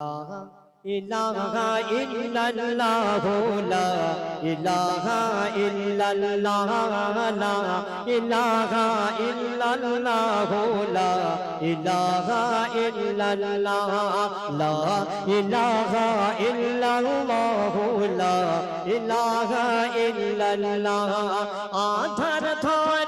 ইলাহা ইল্লাল্লাহ লা ইলাহা ইল্লাল্লাহ লা ইলাহা ইল্লাল্লাহ লা ইলাহা ইল্লাল্লাহ লা ইলাহা ইল্লাল্লাহ লা ইলাহা ইল্লাল্লাহ আধার ধরাই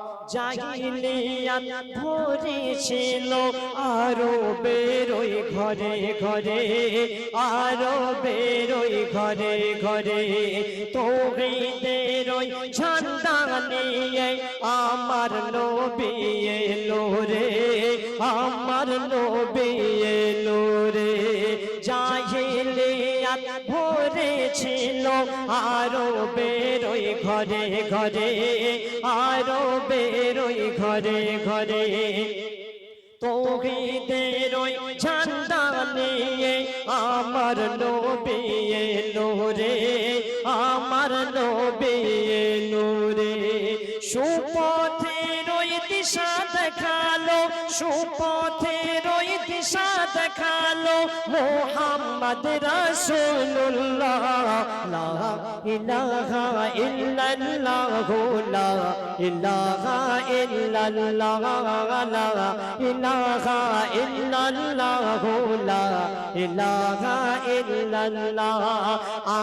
জাহিলিয়াত ভরেছিল আরও বেরোই ঘরে ঘরে আরও বেরোই ঘরে ঘরে। তোহিদের ওই ঝান্ডা নিয়ে আমার নবী এলো রে, আমার নবী ভরেছিল আরও বেরোই ঘরে ঘরে আরও বেরোই ঘরে ঘরে। তোহিদের ঝান্ডা নিয়ে আমার নবী এলো রে, আমার নবী এলো রে। সুপথের ওই দিশা দেখাল, সুপথের দিশা দেখাল মোহাম্মদ রাসূলুল্লাহ। লা ইলাহা ইল্লাল্লাহ, লা ইলাহা ইল্লাল্লাহ, লা ইলাহা ইল্লাল্লাহ, লা ইলাহা ইল্লাল্লাহ।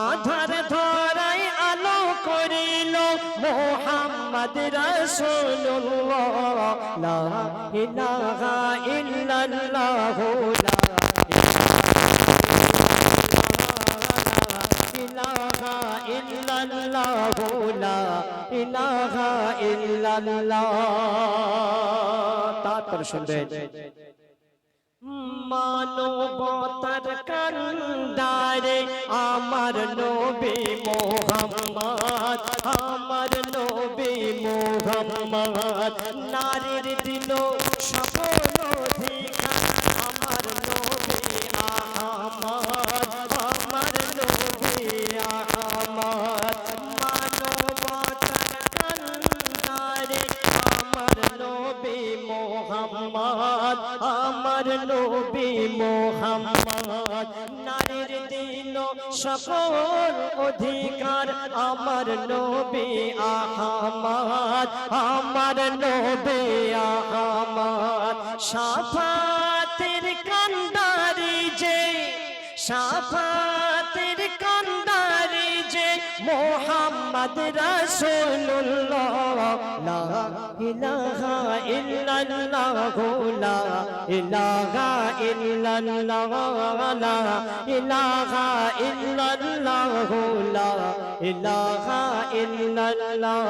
আধার ধরাই আলো করিল? মোহাম্মদ ইল্লাল্লাহ লা ইলাহা ইল্লাল্লাহ তারপর শুনবেন। মানবতার কান্দারে আমার নবী মোহাম্মদ আমার নবী মোহাম্মদ নারীর দিল সকল আমার নবী মোহাম্মদ। নারীর দিল সকল অধিকার আমার নবী আহমদ। আমার নবী আহমদ। সাফাতের কান্দারি যে, সাফাতের কান্দারি যে মোহাম্মদ রাসূলুল্লাহ, লা ইলাহা ইল্লাল্লাহ, লা ইলাহা ইল্লাল্লাহ, লা ইলাহা ইল্লাল্লাহ, লা ইলাহা ইল্লাল্লাহ।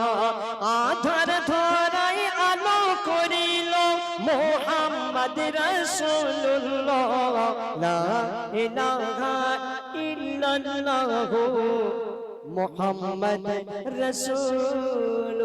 আধার ধরাই আলো করিল মোহাম্মদ রাসূলুল্লাহ, লা ইলাহা ইল্লাল্লাহ। মোহাম্মদ রসুল্লাহ